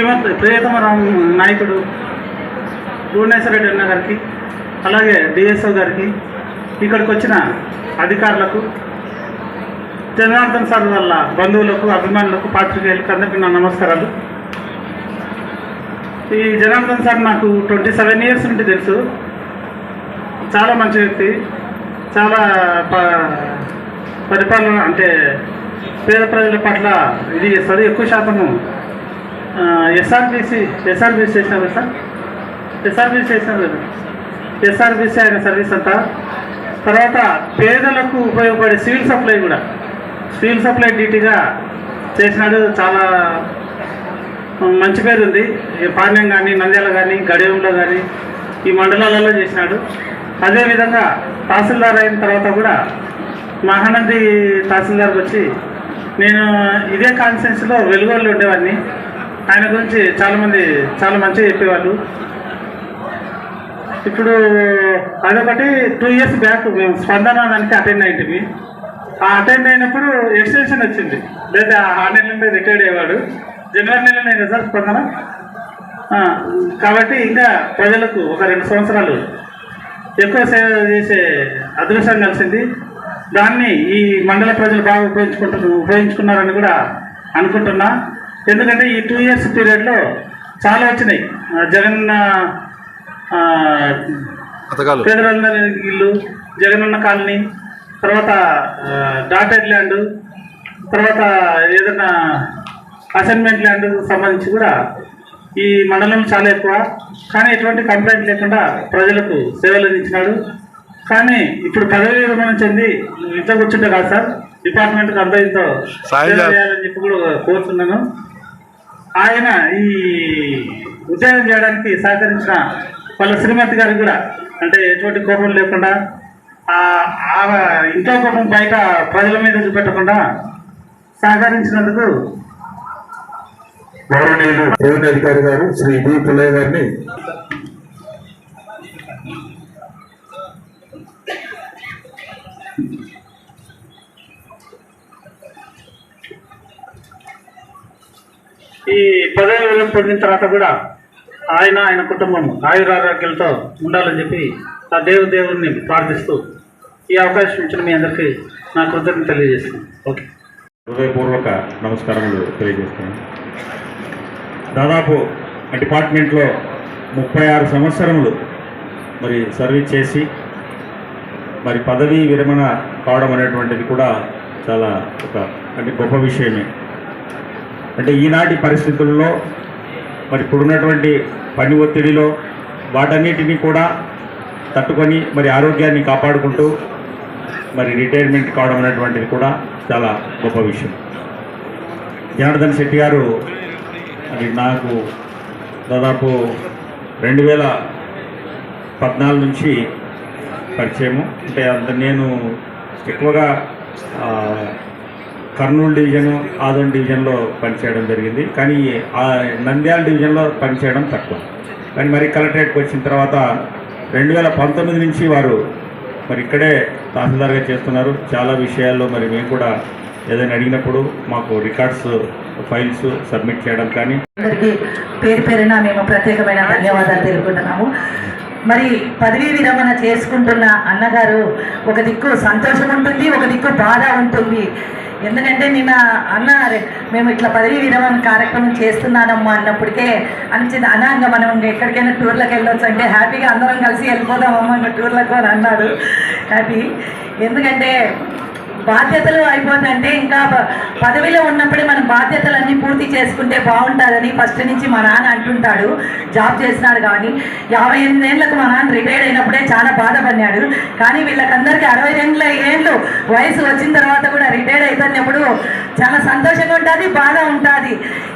ప్రియమ ప్రియతమ రామ్ నాయకుడు భువనేశ్వర రెడ్డి అన్న గారికి అలాగే డిఎస్ఓ గారికి ఇక్కడికి వచ్చిన అధికారులకు జనార్దన్ సార్ వాళ్ళ బంధువులకు అభిమానులకు పాత్రికేయులకు అందరికీ నా నమస్కారాలు. ఈ జనార్దన్ సార్ నాకు ట్వంటీ సెవెన్ ఇయర్స్ నుండి తెలుసు. చాలా మంచి వ్యక్తి. చాలా ప పరిపాలన అంటే పేద ప్రజల పట్ల ఇది చేస్తుంది ఎక్కువ శాతము ఎస్ఆర్బీసీ ఎస్ఆర్బీసీ చేసినారు సార్? ఎస్ఆర్బీసీ చేసినా కదా ఎస్ఆర్బీసీ ఆయన సర్వీస్ అంతా? తర్వాత పేదలకు ఉపయోగపడే సివిల్ సప్లై కూడా. సివిల్ సప్లై డీటీగా చేసినాడు చాలా మంచి పేరు ఉంది. ఈ పాణ్యం కానీ నంద్యాల కానీ గడియంలో కానీ ఈ మండలాలలో చేసినాడు. అదేవిధంగా తహసీల్దార్ అయిన తర్వాత కూడా మహానంది తహసీల్దార్కి వచ్చి నేను ఇదే కాన్ఫరెన్స్లో వెలుగోళ్ళు ఉండేవాడిని. ఆయన గురించి చాలామంది చాలా మంచిగా చెప్పేవాళ్ళు. ఇప్పుడు అదొకటి టూ ఇయర్స్ బ్యాక్ మేము స్పందన దానికి అటెండ్ అయింటివి ఆ అటెండ్ అయినప్పుడు ఎక్స్టెన్షన్ వచ్చింది. లేదా ఆ నెల నుండి రిటైర్డ్ అయ్యేవాడు. జనవరి నెలనే నేను సార్ స్పందన కాబట్టి ఇంకా ప్రజలకు ఒక రెండు సంవత్సరాలు ఎక్కువ సేవ చేసే అదృష్టం కలిసింది. దాన్ని ఈ మండల ప్రజలు బాగా ఉపయోగించుకుంటు ఉపయోగించుకున్నారని కూడా అనుకుంటున్నా. ఎందుకంటే ఈ టూ ఇయర్స్ పీరియడ్లో చాలా వచ్చినాయి. జగన్ పేదలందరి ఇల్లు జగనన్న కాలనీ తర్వాత డాటెడ్ ల్యాండ్ తర్వాత ఏదైనా అసైన్మెంట్ ల్యాండ్ సంబంధించి కూడా ఈ మండలం చాలా ఎక్కువ. కానీ ఎటువంటి కంప్లైంట్ లేకుండా ప్రజలకు సేవలు అందించినాడు. కానీ ఇప్పుడు పదవి విరమణ చెంది ఇంట్లో కూర్చుంటే కాదు సార్ డిపార్ట్మెంట్కి అందరితో సాయం సేవ చేయాలి. చేయాలని చెప్పి కూడా కోరుతున్నాను. ఆయన ఈ ఉద్యోగం చేయడానికి సహకరించిన వాళ్ళ శ్రీమతి గారు కూడా అంటే ఎటువంటి కోపం లేకుండా ఆ ఇంట్లో కోపం బయట ప్రజల మీద పెట్టకుండా సహకరించినందుకు గౌరవనీయులు రెవెన్యూ అధికారి గారు శ్రీ బి పుల్లయ్య గారిని ఈ పదవి విలువ పొందిన తర్వాత కూడా ఆయన ఆయన కుటుంబం ఆయురారోగ్యాలతో ఉండాలని చెప్పి ఆ దేవు దేవుడిని ప్రార్థిస్తూ ఈ అవకాశం ఇచ్చిన మీ అందరికీ నా కృతజ్ఞత తెలియజేస్తున్నాను. ఓకే. హృదయపూర్వక నమస్కారములు తెలియజేస్తున్నాను. దాదాపు డిపార్ట్మెంట్లో ముప్పై ఆరు సంవత్సరములు మరి సర్వీస్ చేసి మరి పదవీ విరమణ కావడం అనేటువంటిది కూడా చాలా ఒక అంటే గొప్ప విషయమే. అంటే ఈనాటి పరిస్థితుల్లో మరి ఇప్పుడున్నటువంటి పని ఒత్తిడిలో వాటన్నిటినీ కూడా తట్టుకొని మరి ఆరోగ్యాన్ని కాపాడుకుంటూ మరి రిటైర్మెంట్ కావడం అనేటువంటిది కూడా చాలా గొప్ప విషయం. జనార్దన్ శెట్టి గారు అది నాకు దాదాపు రెండు వేల పద్నాలుగు నుంచి పరిచయము. అంటే అంత నేను ఎక్కువగా కర్నూలు డివిజను ఆదోన్ డివిజన్లో పనిచేయడం జరిగింది. కానీ ఆ నంద్యాల డివిజన్లో పనిచేయడం తక్కువ. కానీ మరి కలెక్టరేట్కి వచ్చిన తర్వాత రెండు వేల పంతొమ్మిది నుంచి వారు మరి ఇక్కడే తహసీల్దార్గా చేస్తున్నారు. చాలా విషయాల్లో మరి మేము కూడా ఏదైనా అడిగినప్పుడు మాకు రికార్డ్స్ ఫైల్స్ సబ్మిట్ చేయడం కానీ అందరికీ పేరు పేరున మేము ప్రత్యేకమైన ధన్యవాదాలు తెలుపుకుంటున్నాము. మరి పదవీ విరమణ చేసుకుంటున్న అన్నగారు ఒక దిక్కు సంతోషం ఉంటుంది ఒక దిక్కు బాధ ఉంటుంది. ఎందుకంటే నిన్న అన్న మేము ఇట్లా పదవీ విరమణ కార్యక్రమం చేస్తున్నానమ్మా అన్నప్పటికే అనిచింది అన్న ఇంకా మనం ఎక్కడికైనా టూర్లకు వెళ్ళొచ్చు అంటే హ్యాపీగా అందరం కలిసి వెళ్ళిపోదామమ్మా ఇంకా టూర్లకు అని అన్నాడు హ్యాపీ. ఎందుకంటే బాధ్యతలు అయిపోతుంటే ఇంకా పదవిలో ఉన్నప్పుడే మనం బాధ్యతలన్నీ పూర్తి చేసుకుంటే బాగుంటుందని ఫస్ట్ నుంచి మా నాన్న అంటుంటాడు. జాబ్ చేసినాడు కానీ యాభై ఎనిమిది ఏళ్ళకు మా నాన్న రిటైర్డ్ అయినప్పుడే చాలా బాధపడినాడు. కానీ వీళ్ళకందరికీ అరవై రెండు ఏళ్ళు వయసు వచ్చిన తర్వాత కూడా రిటైర్డ్ అయిపోయినప్పుడు చాలా సంతోషంగా ఉంటుంది బాధ ఉంటుంది.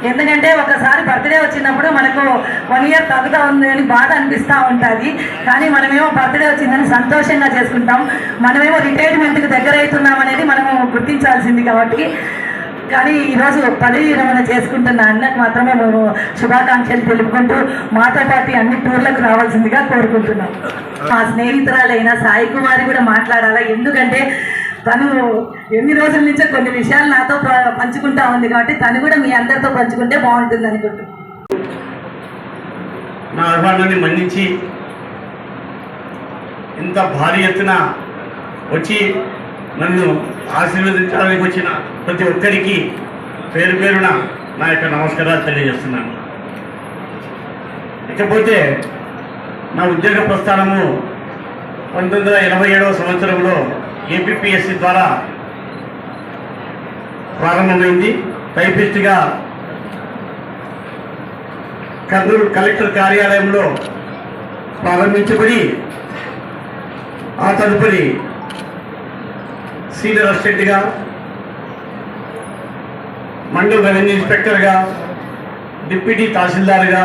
ఎందుకంటే ఒకసారి బర్త్డే వచ్చినప్పుడు మనకు వన్ ఇయర్ తగ్గుతా ఉంది అని బాధ అనిపిస్తూ ఉంటుంది. కానీ మనమేమో బర్త్డే వచ్చిందని సంతోషంగా చేసుకుంటాం. మనమేమో రిటైర్మెంట్కి దగ్గర అవుతున్నామని అనేది మనము గుర్తించాల్సింది కాబట్టి. కానీ ఈరోజు పది విరమణ చేసుకుంటున్న అన్నకు మాత్రమే మేము శుభాకాంక్షలు తెలుపుకుంటూ మాతో పాటు అన్ని టూర్లకు రావాల్సిందిగా కోరుకుంటున్నాం. మా స్నేహితురాలైన సాయి కుమారి కూడా మాట్లాడాలా? ఎందుకంటే తను ఎన్ని రోజుల నుంచో కొన్ని విషయాలు నాతో పంచుకుంటా ఉంది కాబట్టి తను కూడా మీ అందరితో పంచుకుంటే బాగుంటుంది అనుకుంటున్నాను నా అభిమానాన్ని మన్నించి ఇంత భారీ ఎత్తున వచ్చి నన్ను ఆశీర్వదించడానికి వచ్చిన ప్రతి ఒక్కరికి పేరు పేరున నా యొక్క నమస్కారాలు తెలియజేస్తున్నాను. ఇకపోతే నా ఉద్యోగ ప్రస్థానము పంతొమ్మిది వందల ఎనభై ఏడవ సంవత్సరంలో ఏపీఎస్సి ద్వారా ప్రారంభమైంది. టైపిస్ట్గా కర్నూలు కలెక్టర్ కార్యాలయంలో ప్రారంభించబడి ఆ తదుపరి సీనియర్ అసిస్టెంట్గా మండల్ రెవెన్యూ ఇన్స్పెక్టర్గా డిప్యూటీ తహసీల్దార్గా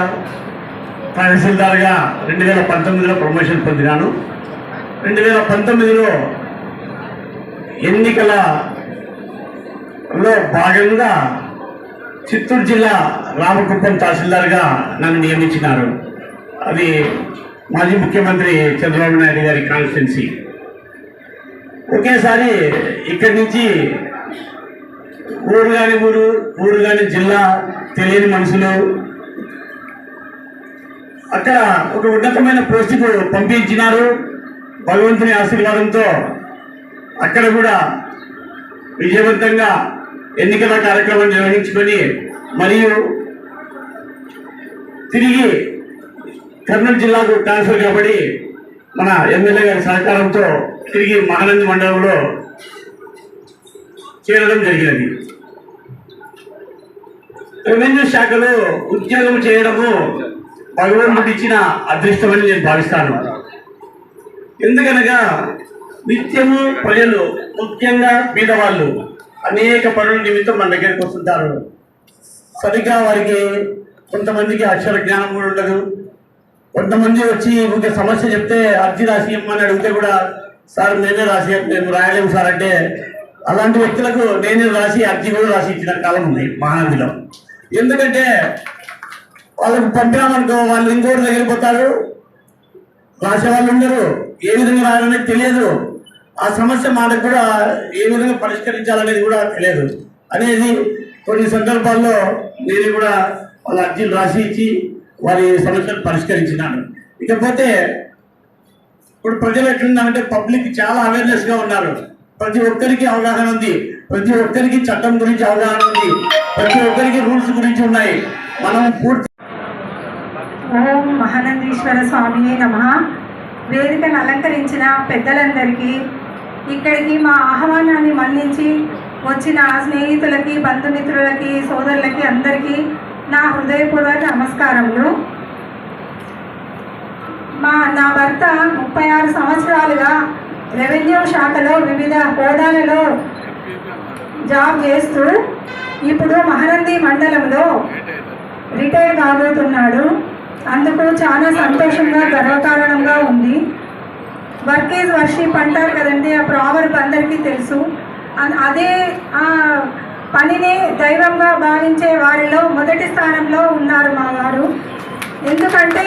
తహసీల్దార్గా రెండు వేల పంతొమ్మిదిలో ప్రమోషన్ పొందినాను. రెండు వేల పంతొమ్మిదిలో ఎన్నికల లో భాగంగా చిత్తూరు జిల్లా రామకుప్పం తహసీల్దార్గా నన్ను నియమించినారు. అది మాజీ ముఖ్యమంత్రి చంద్రబాబు నాయుడు గారి కాన్స్టిట్యున్సీ. ఒకేసారి ఇక్కడి నుంచి ఊరు కాని ఊరు ఊరు కాని జిల్లా తెలియని మనుషులు. అక్కడ ఒక ఉన్నతమైన పోస్టుకు పంపించినారు. భగవంతుని ఆశీర్వాదంతో అక్కడ కూడా విజయవంతంగా ఎన్నికల కార్యక్రమం నిర్వహించుకొని మరియు తిరిగి కర్నూలు జిల్లాకు ట్రాన్స్ఫర్ కాబట్టి మన ఎమ్మెల్యే గారి సహకారంతో తిరిగి మహానంది మండలంలో చేరడం జరిగినది. రెవెన్యూ శాఖలో ఉద్యోగం చేయడము భగవంతుడు ఇచ్చిన అదృష్టమని నేను భావిస్తాను. ఎందుకనగా నిత్యము ప్రజలు ముఖ్యంగా పేదవాళ్ళు అనేక పనుల నిమిత్తం మన దగ్గరికి వస్తుంటారు. సరిగ్గా వారికి కొంతమందికి అక్షర జ్ఞానం కూడా ఉండదు. కొంతమంది వచ్చి ఒక సమస్య చెప్తే అర్జీ రాసి ఇమ్మని అడిగితే కూడా సార్ నేనే రాసి మేము రాయలేము సార్ అంటే అలాంటి వ్యక్తులకు నేనే రాసి అర్జీ కూడా రాసి ఇచ్చిన కాలం ఉంది మహానదిలో. ఎందుకంటే వాళ్ళకు పంపినామనుకో వాళ్ళు ఇంకోటి దగ్గర రాసే వాళ్ళు ఉండరు ఏ విధంగా రాయాలనేది తెలియదు. ఆ సమస్య మనకు కూడా ఏ విధంగా పరిష్కరించాలనేది కూడా తెలియదు. అనేది కొన్ని సందర్భాల్లో నేను కూడా వాళ్ళ అర్జీలు రాసి ఇచ్చి వారి సమస్యలు పరిష్కరించినాను ఇకపోతే ఇప్పుడు ప్రజలు ఎట్లున్నారంటే పబ్లిక్ చాలా అవేర్నెస్గా ఉన్నారు. ప్రతి ఒక్కరికి అవగాహన ఉంది. ప్రతి ఒక్కరికి చట్టం గురించి అవగాహన ఉంది. ప్రతి ఒక్కరికి రూల్స్ గురించి ఉన్నాయి. మనం పూర్తి ఓం మహానందీశ్వర స్వామి నమ. వేదికను అలంకరించిన పెద్దలందరికీ ఇక్కడికి మా ఆహ్వానాన్ని మన్నించి వచ్చిన స్నేహితులకి బంధుమిత్రులకి సోదరులకి అందరికీ నా హృదయపూర్వక నమస్కారములు. మా నా భర్త ముప్పై ఆరు సంవత్సరాలుగా రెవెన్యూ శాఖలో వివిధ హోదాలలో జాబ్ చేస్తూ ఇప్పుడు మహనంది మండలంలో రిటైర్ కాబోతున్నాడు. అందుకు చాలా సంతోషంగా గర్వకారణంగా ఉంది. వర్క్ ఈజ్ వర్షిప్ అంటారు కదండి ఆ ప్రావర్బ్ అందరికీ తెలుసు. అదే పనిని దైవంగా భావించే వారిలో మొదటి స్థానంలో ఉన్నారు మా వారు. ఎందుకంటే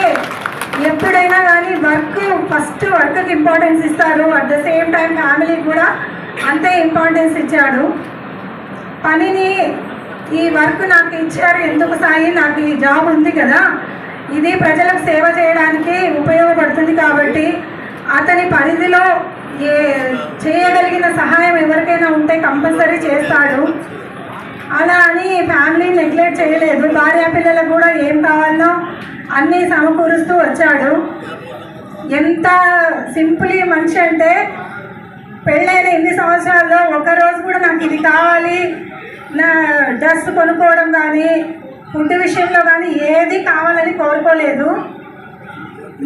ఎప్పుడైనా కానీ వర్క్ ఫస్ట్ వర్క్కి ఇంపార్టెన్స్ ఇస్తారు. అట్ ద సేమ్ టైం ఫ్యామిలీకి కూడా అంతే ఇంపార్టెన్స్ ఇచ్చాడు. పనిని ఈ వర్క్ నాకు ఇచ్చారు ఎందుకు సాయి? నాకు ఈ జాబ్ ఉంది కదా. ఇది ప్రజలకు సేవ చేయడానికి ఉపయోగపడుతుంది కాబట్టి అతని పరిధిలో ఏ చేయగలిగిన సహాయం ఎవరికైనా ఉంటే కంపల్సరీ చేస్తాడు. అలా అని ఫ్యామిలీ నెగ్లెక్ట్ చేయలేదు. భార్య పిల్లలకు కూడా ఏం కావాలో అన్నీ సమకూరుస్తూ వచ్చాడు. ఎంత సింపుల్ మనిషి అంటే పెళ్ళైన ఎన్ని సంవత్సరాల్లో ఒక రోజు కూడా నాకు ఇది కావాలి. నా డ్రెస్ కొనుక్కోవడం కానీ ఫుడ్ విషయంలో కానీ ఏది కావాలని కోరుకోలేదు.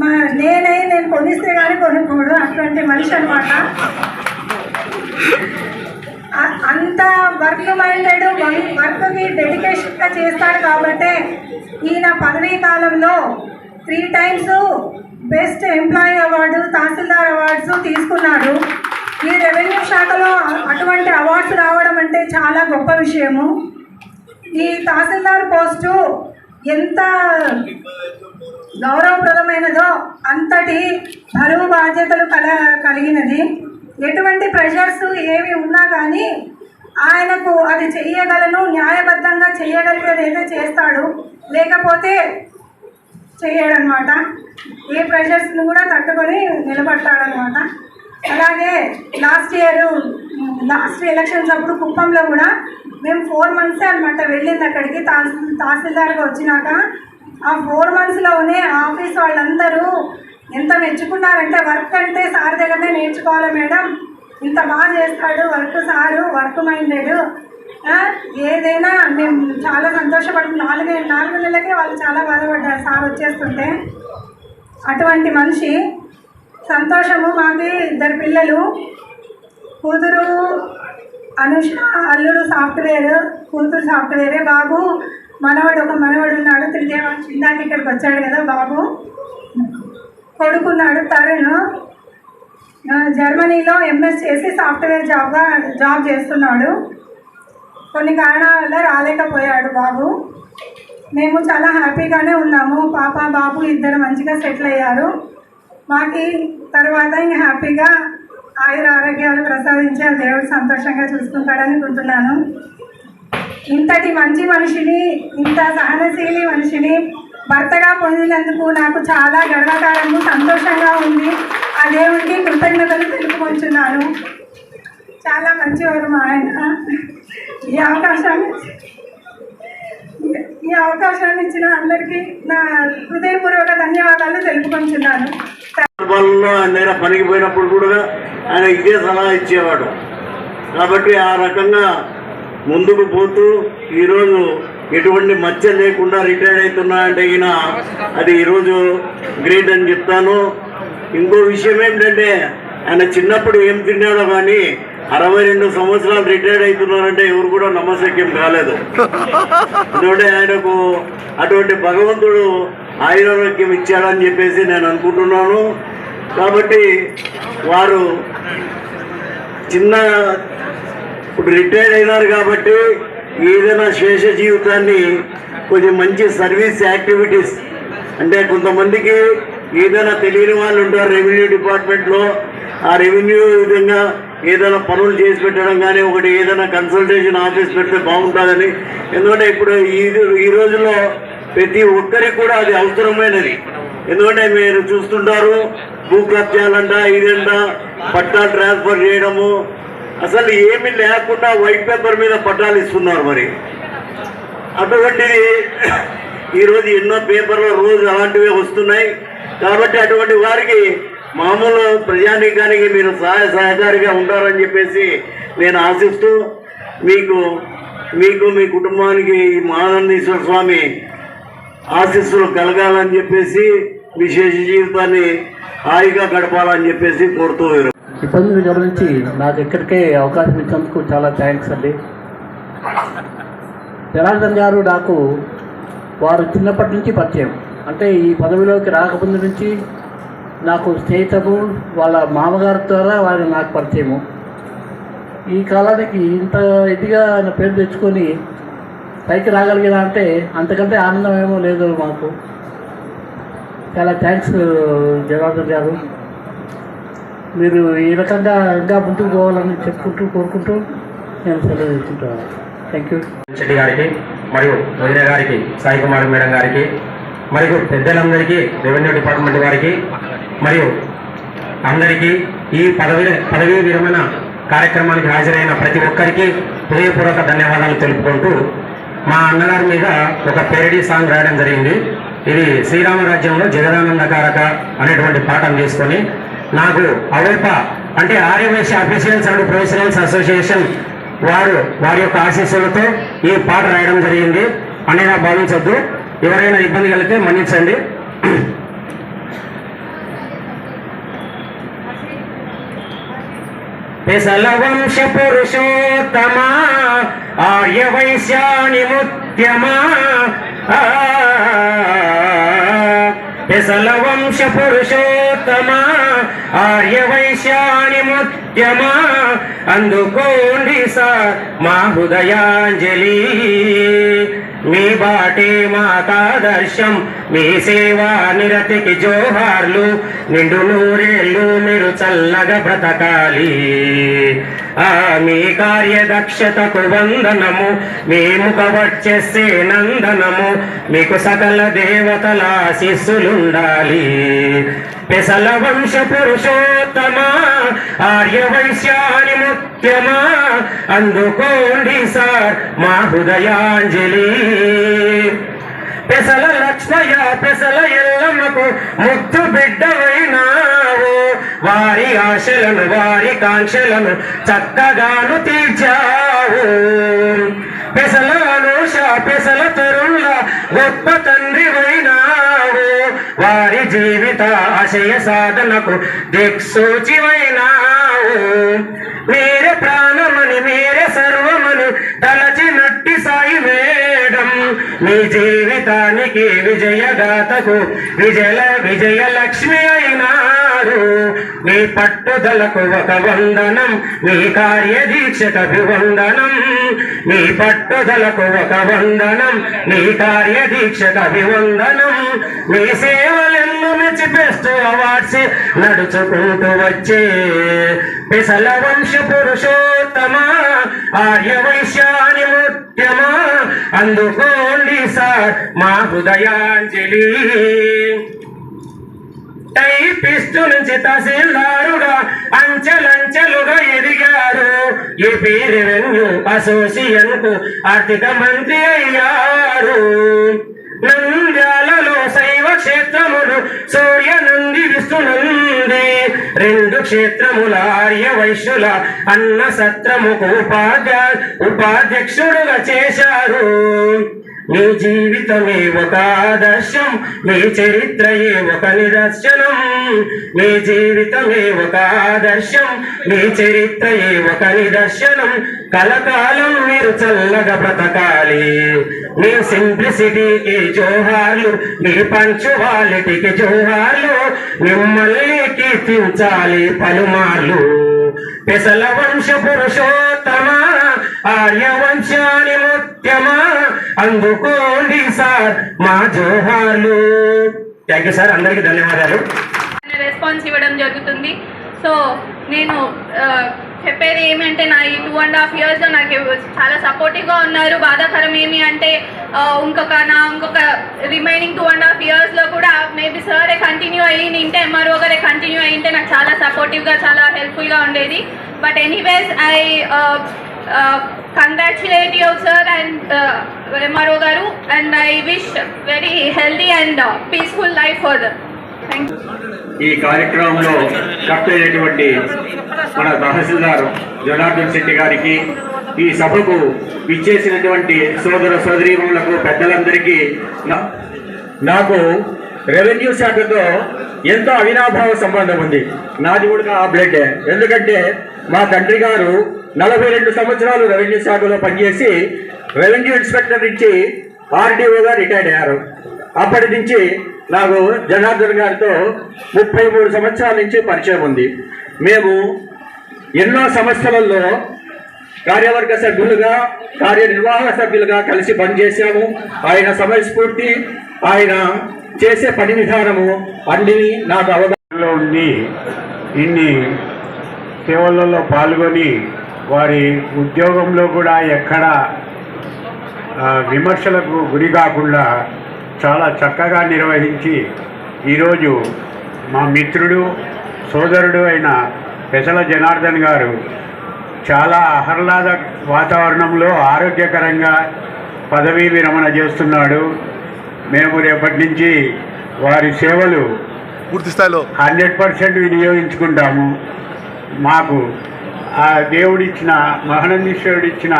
మా నేనై నేను కొనిస్తే కానీ కొనుక్కోడు. అటువంటి మనిషి అనమాట అంత వర్క్ మైండెడ్ వర్క్కి డెడికేషన్గా చేస్తాడు కాబట్టి ఈయన పదవీ కాలంలో three times best employee award తహసీల్దార్ అవార్డ్స్ తీసుకున్నాడు. ఈ రెవెన్యూ శాఖలో అటువంటి అవార్డ్స్ రావడం అంటే చాలా గొప్ప విషయము. ఈ తహసీల్దార్ పోస్టు ఎంత గౌరవప్రదమైనదో అంతటి బరువు బాధ్యతలు కల కలిగినది. ఎటువంటి ప్రెషర్స్ ఏవి ఉన్నా కానీ ఆయనకు అది చేయగలను న్యాయబద్ధంగా చేయగలిగేది అయితే చేస్తాడు లేకపోతే చేయడనమాట ఏ ప్రెషర్స్ని కూడా తట్టుకొని నిలబడతాడనమాట అలాగే లాస్ట్ ఇయర్ లాస్ట్ ఎలక్షన్స్ అప్పుడు కుప్పంలో కూడా మేము ఫోర్ మంత్స్ అనమాట వెళ్ళింది అక్కడికి. తహసీ తహసీల్దార్గా వచ్చినాక ఆ ఫోర్ మంత్స్లోనే ఆఫీస్ వాళ్ళందరూ ఎంత మెచ్చుకున్నారంటే వర్క్ అంటే సార్ దగ్గరనే నేర్చుకోవాలి మేడం. ఇంత బాగా చేస్తాడు వర్క్ సారు వర్క్ మైండెడ్ ఏదైనా మేము చాలా సంతోషపడుతుంది నాలుగు నాలుగు నెలలకే వాళ్ళు చాలా బాధపడ్డారు సార్ వచ్చేస్తుంటే. అటువంటి మనిషి సంతోషము మాది ఇద్దరు పిల్లలు. కూతురు అనుష అల్లుడు సాఫ్ట్వేర్ కూతురు సాఫ్ట్వేరే బాబు. మనవడు ఒక మనవడు ఉన్నాడు త్రిదేవ ఇందాక ఇక్కడికి వచ్చాడు కదా బాబు. కొడుకున్నాడు తరుణ్. జర్మనీలో ఎంఎస్ చేసి సాఫ్ట్వేర్ జాబ్గా జాబ్ చేస్తున్నాడు. కొన్ని కారణాల వల్ల రాలేకపోయాడు బాబు. మేము చాలా హ్యాపీగానే ఉన్నాము. పాప బాబు ఇద్దరు మంచిగా సెటిల్ అయ్యారు. మాకి తర్వాత ఇంక హ్యాపీగా ఆయుర ఆరోగ్యాలు ప్రసాదించి ఆ దేవుడు సంతోషంగా చూసుకుంటాడని అనుకుంటున్నాను. ఇంతటి మంచి మనిషిని ఇంత సహనశీలి మనిషిని భర్తగా పొందినందుకు నాకు చాలా గర్వకారము సంతోషంగా ఉంది. ఆ దేవుడికి కృతజ్ఞతలు తెలుపుకుంటున్నాను. చాలా మంచివారు మా ఆయన. ఈ అవకాశాన్ని ఈ అవకాశాన్ని ఇచ్చిన అందరికీ నా హృదయపూర్వక ధన్యవాదాలు తెలుపుకుంటున్నాను. ఆయన పనికి పోయినప్పుడు కూడా ఆయన ఇదే సలహా ఇచ్చేవాడు. కాబట్టి ఆ రకంగా ముందుకు పోతూ ఈరోజు ఎటువంటి మచ్చ లేకుండా రిటైర్డ్ అవుతున్నాయంటే ఈయన అది ఈరోజు గ్రేట్ అని చెప్తాను. ఇంకో విషయం ఏంటంటే ఆయన చిన్నప్పుడు ఏం తిన్నాడో కానీ అరవై రెండు సంవత్సరాలు రిటైర్డ్ అవుతున్నారంటే ఎవరు కూడా నమ్మశక్యం కాలేదు. ఎందుకంటే ఆయనకు అటువంటి భగవంతుడు ఆయురారోగ్యం ఇచ్చాడని చెప్పేసి నేను అనుకుంటున్నాను. కాబట్టి వారు చిన్న ఇప్పుడు రిటైర్డ్ అయినారు కాబట్టి ఏదైనా శేష జీవితాన్ని కొంచెం మంచి సర్వీస్ యాక్టివిటీస్ అంటే కొంతమందికి ఏదైనా తెలియని వాళ్ళు ఉంటారు రెవెన్యూ డిపార్ట్మెంట్లో ఆ రెవెన్యూ విధంగా ఏదైనా పనులు చేసి పెట్టడం కానీ ఒకటి ఏదైనా కన్సల్టేషన్ ఆఫీస్ పెడితే బాగుంటుందని. ఎందుకంటే ఇప్పుడు ఈ ఈ రోజుల్లో ప్రతి ఒక్కరికి కూడా అది అవసరమైనది. ఎందుకంటే మీరు చూస్తుంటారు భూ కబ్జాలంట ఇదంట పట్టా ట్రాన్స్ఫర్ చేయడము అసలు ఏమి లేకుండా వైట్ పేపర్ మీద పట్టాలు ఇస్తున్నారు మరి. అటువంటిది ఈరోజు ఎన్నో పేపర్లో రోజు అలాంటివి వస్తున్నాయి. కాబట్టి అటువంటి వారికి మామూలు ప్రజానీకానికి మీరు సహాయ సహకారిగా ఉంటారని చెప్పేసి నేను ఆశిస్తూ మీకు మీకు మీ కుటుంబానికి ఈ మహానందీశ్వర స్వామి ఆశీస్సులు కలగాలని చెప్పేసి విశేష జీవితాన్ని హాయిగా గడపాలని చెప్పేసి కోరుతూ ఇబ్బందులు గమనించి నాకు ఎక్కడికే అవకాశం ఇచ్చినందుకు చాలా థ్యాంక్స్ అండి. జనార్దన్ గారు నాకు వారు చిన్నప్పటి నుంచి పరిచయం. అంటే ఈ పదవిలోకి రాకముందు నుంచి నాకు స్నేహితము వాళ్ళ మామగారి ద్వారా వారి నాకు పరిచయము. ఈ కాలానికి ఇంత ఇదిగా ఆయన పేరు తెచ్చుకొని పైకి రాగలిగినా అంటే అంతకంటే ఆనందం ఏమో లేదు మాకు. చాలా థ్యాంక్స్ జనార్దన్ గారు. మీరు ఈ రకంగా ఇంకా ముందుకు పోవాలని చెప్పుకుంటూ కోరుకుంటూ నేను సెలవు తీసుకుంటాను థ్యాంక్ యూ చెట్టి గారికి మరియు వదిన గారికి సాయి కుమార్ మేడం గారికి మరియు పెద్దలందరికీ రెవెన్యూ డిపార్ట్మెంట్ వారికి మరియు అందరికీ ఈ పదవి పదవీ విరమణ కార్యక్రమానికి హాజరైన ప్రతి ఒక్కరికి హృదయపూర్వక ధన్యవాదాలు తెలుపుకుంటూ మా అన్నగారి మీద ఒక పేరడీ సాంగ్ రాయడం జరిగింది. ఇది శ్రీరామరాజ్యంలో జగదానందకారక అనేటువంటి పాఠం తీసుకొని నాకు అవల్ప అంటే Aryavysya officials and professionals association వారు వారి యొక్క ఆశీస్సులతో ఈ పాట రాయడం జరిగింది. అని నా భావించద్దు ఎవరైనా ఇబ్బంది కలిగితే మన్నించండి. పెసల వంశ పురుషోత్తమా ఆర్య వైశ్యాని ముత్యమా ఆ, పెసల వంశ పురుషోత్తమా ఆర్య వైశ్యాని ముత్యమా? అందుకోండి సార్ మా హృదయాంజలి. మీ బాటే మాతాదర్శం మీ సేవా నిరతికి జోహార్లు నిండు నూరేళ్ళు మీరు చల్లగా బ్రతకాలి. ఆ మీ కార్యదక్షతకు వందనము మీ ముఖ వచ్చేసే నందనము మీకు సకల దేవతల ఆశీస్సులుండాలి. పెసల వంశ పురుషోత్తమా ఆర్య వైశ్యాని ముత్యమా అందుకోండి సార్ మా హృదయాంజలి. పెసల లక్ష్మయ్య పెసల ఎల్లమ్మకు ముద్దు బిడ్డవైనా వారి ఆశలను వారి కాంక్షలను చక్కగాను తీర్చావు. పెసల అనూష పెసల తరుణ్ల గొప్ప తండ్రివైనావు వారి జీవిత ఆశయ సాధనకు దిక్సూచివైనావు మీరే ప్రాణమని మీరే సర్వమని తలచినట్టి సాయి వేడం మీ జీవితానికి విజయగాతకు విజయ విజయలక్ష్మి అయినారు మీ పట్టుదలకు ఒక వందనం మీ కార్యదీక్షకు అభివందనం మీ పట్టుదలకు ఒక వందనం నీ కార్య దీక్షకు అభివందనం నీ సేవలను మెచ్చి అవార్సి నడుచుకుంటూ వచ్చే పిసల వంశ పురుషోత్తమా ఆర్య వైశ్యాని ముత్యమా అందుకోండి సార్ మా హృదయాంజలి. టైపిస్టు నుంచి తహసీల్దారుగా అంచెలంచెలుగా ఎదిగారు. ఏపీ రెవెన్యూ అసోసియన్కు ఆర్థిక మంత్రి అయ్యారు. నంద్యాలలో శైవ క్షేత్రములు సూర్య నంది విష్ణునంది రెండు క్షేత్రముల ఆర్య వైశ్యుల అన్న సత్రముకు ఉపాధ్యా ఉపాధ్యక్షుడుగా చేశారు. మీ జీవితమే ఒక ఆదర్శం మీ చరిత్రయే ఒక నిదర్శనం. మీ జీవితమే ఒక ఆదర్శం మీ చరిత్రయే ఒక నిదర్శనం. కలకాలం మీరు చల్లగా బ్రతకాలి. మీ సింప్లిసిటీకి జోహార్లు మీ పంచువాలిటీకి జోహార్లు మిమ్మల్ని కీర్తించాలి పలుమార్లు. పెసల వంశ పురుషోత్తమా ఆర్యవంశాని ముత్యమా అందుకోండి సార్ మా జోహార్లు. Thank you sir. అందరికీ ధన్యవాదాలు. రెస్పాన్స్ ఇవ్వడం జరుగుతుంది. సో నేను చెప్పేది ఏమంటే నా ఈ టూ అండ్ హాఫ్ ఇయర్స్లో నాకు చాలా సపోర్టివ్గా ఉన్నారు. బాధాకరం ఏమి అంటే ఇంకొక నా ఇంకొక రిమైనింగ్ టూ అండ్ హాఫ్ ఇయర్స్లో కూడా మేబీ సరే కంటిన్యూ అయ్యి నింటే ఎంఆర్ఓ గారే కంటిన్యూ అయ్యింటే నాకు చాలా సపోర్టివ్గా చాలా హెల్ప్ఫుల్గా ఉండేది. But anyways I congratulate your sir and MRO గారు. And I wish very healthy and peaceful life for their ఈ కార్యక్రమంలో కట్ అయ్యేటువంటి మన తహసీల్దార్ జనార్దన్ శెట్టి గారికి ఈ సభకు ఇచ్చేసినటువంటి సోదర సోదరీమణులకు పెద్దలందరికీ నాకు రెవెన్యూ శాఖతో ఎంతో అవినాభావ సంబంధం ఉంది. నాది కూడా ఆ బ్లడ్ ఎందుకంటే మా తండ్రి గారు నలభై రెండు సంవత్సరాలు రెవెన్యూ శాఖలో పనిచేసి రెవెన్యూ ఇన్స్పెక్టర్ నుంచి ఆర్డీఓగా రిటైర్డ్ అయ్యారు. అప్పటి నుంచి నాకు జనార్దన్ గారితో ముప్పై మూడు సంవత్సరాల నుంచి పరిచయం ఉంది. మేము ఎన్నో సంస్థలలో కార్యవర్గ సభ్యులుగా కార్యనిర్వాహక సభ్యులుగా కలిసి పనిచేశాము. ఆయన సమయస్ఫూర్తి ఆయన చేసే పని విధానము అన్ని నాకు అవగాహనలో ఉండి ఇన్ని సేవలలో పాల్గొని వారి ఉద్యోగంలో కూడా ఎక్కడ విమర్శలకు గురి కాకుండా చాలా చక్కగా నిర్వహించి ఈరోజు మా మిత్రుడు సోదరుడు అయిన పెసల జనార్దన్ గారు చాలా ఆహ్లాద వాతావరణంలో ఆరోగ్యకరంగా పదవీ విరమణ చేస్తున్నాడు. మేము రేపటి నుంచి వారి సేవలు పూర్తి స్థాయిలో హండ్రెడ్ పర్సెంట్ వినియోగించుకుంటాము. మాకు ఆ దేవుడిచ్చిన మహానందీశ్వరుడిచ్చిన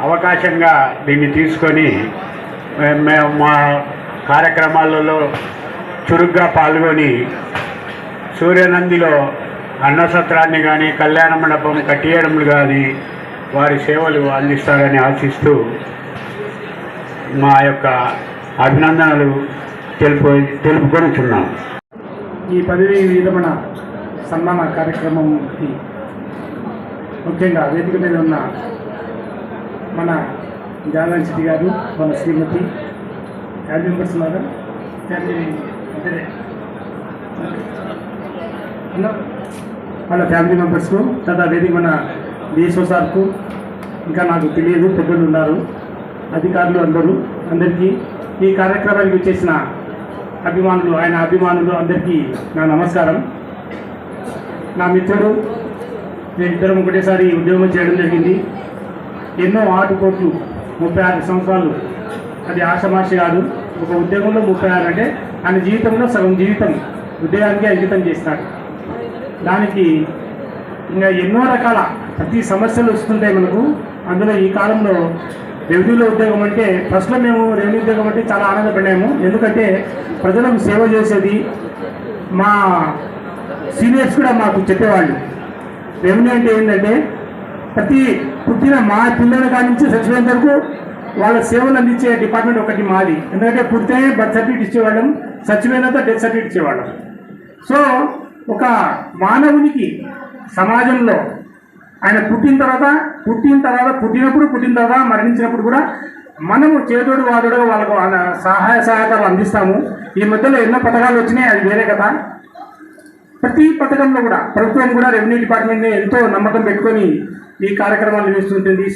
అవకాశంగా దీన్ని తీసుకొని మే- మేము మా కార్యక్రమాలలో చురుగ్గా పాల్గొని సూర్యనందిలో అన్నసత్రాన్ని కానీ కళ్యాణ మండపం కట్టియడములు కానీ వారి సేవలు అందిస్తారని ఆశిస్తూ మా యొక్క అభినందనలు తెలుపు తెలుపుకొనుచున్నాం. ఈ పదవి విరమణ సన్మాన కార్యక్రమంకి ముఖ్యంగా వేదిక మీద ఉన్న మన జానన్ సిటీ గారు మన శ్రీమతి ఫ్యామిలీ మెంబర్స్ ఉన్నారా ఫ్యామిలీ అంటే మన ఫ్యామిలీ మెంబర్స్ తర్వాత వేదిక మన డిఎస్ఓ సార్కు ఇంకా నాకు తెలియదు పెద్దలు ఉన్నారు. అధికారులు అందరూ అందరికీ ఈ కార్యక్రమానికి వచ్చేసిన అభిమానులు ఆయన అభిమానులు అందరికీ నా నమస్కారం. నా మిత్రుడు నేను ఇద్దరం ఒకటేసారి ఉద్యోగం చేయడం జరిగింది. ఎన్నో ఆటుపోట్లు ముప్పై ఆరు సంవత్సరాలు అది ఆషమాషి కాదు. ఒక ఉద్యోగంలో ముప్పై ఆరు అంటే ఆయన జీవితంలో సగం జీవితం ఉద్యోగానికి అంకితం చేస్తాడు. దానికి ఇంకా ఎన్నో రకాల ప్రతి సమస్యలు వస్తుంటాయి మనకు. అందులో ఈ కాలంలో రెవెన్యూలో ఉద్యోగం అంటే ఫస్ట్లో మేము రెవెన్యూ ఉద్యోగం అంటే చాలా ఆనందపడ్డాము ఎందుకంటే ప్రజలకు సేవ చేసేది మా సీనియర్స్ కూడా మాకు చెప్పేవాళ్ళు. రెవెన్యూ అంటే ఏంటంటే ప్రతి పుట్టిన మా పిల్లల కాడి నుంచి చచ్చిపోయేంత వరకు వాళ్ళ సేవలు అందించే డిపార్ట్మెంట్ ఒకటి మాది. ఎందుకంటే పుడితే బర్త్ సర్టిఫికేట్ ఇచ్చేవాళ్ళం సచివైనంత డెత్ సర్టిఫికేట్ ఇచ్చేవాళ్ళం. సో ఒక మానవునికి సమాజంలో ఆయన పుట్టిన తర్వాత పుట్టిన తర్వాత పుట్టినప్పుడు పుట్టిన తర్వాత మరణించినప్పుడు కూడా మనము చేదోడు వాదోడు వాళ్ళకు సహాయ సహకారాలు అందిస్తాము. ఈ మధ్యలో ఎన్నో పథకాలు వచ్చినాయి అది వేరే కదా. ప్రతి పథకంలో కూడా ప్రభుత్వం కూడా రెవెన్యూ డిపార్ట్మెంట్ని ఎంతో నమ్మకం పెట్టుకొని ఈ కార్యక్రమాలు నిర్వహిస్తుంటుంది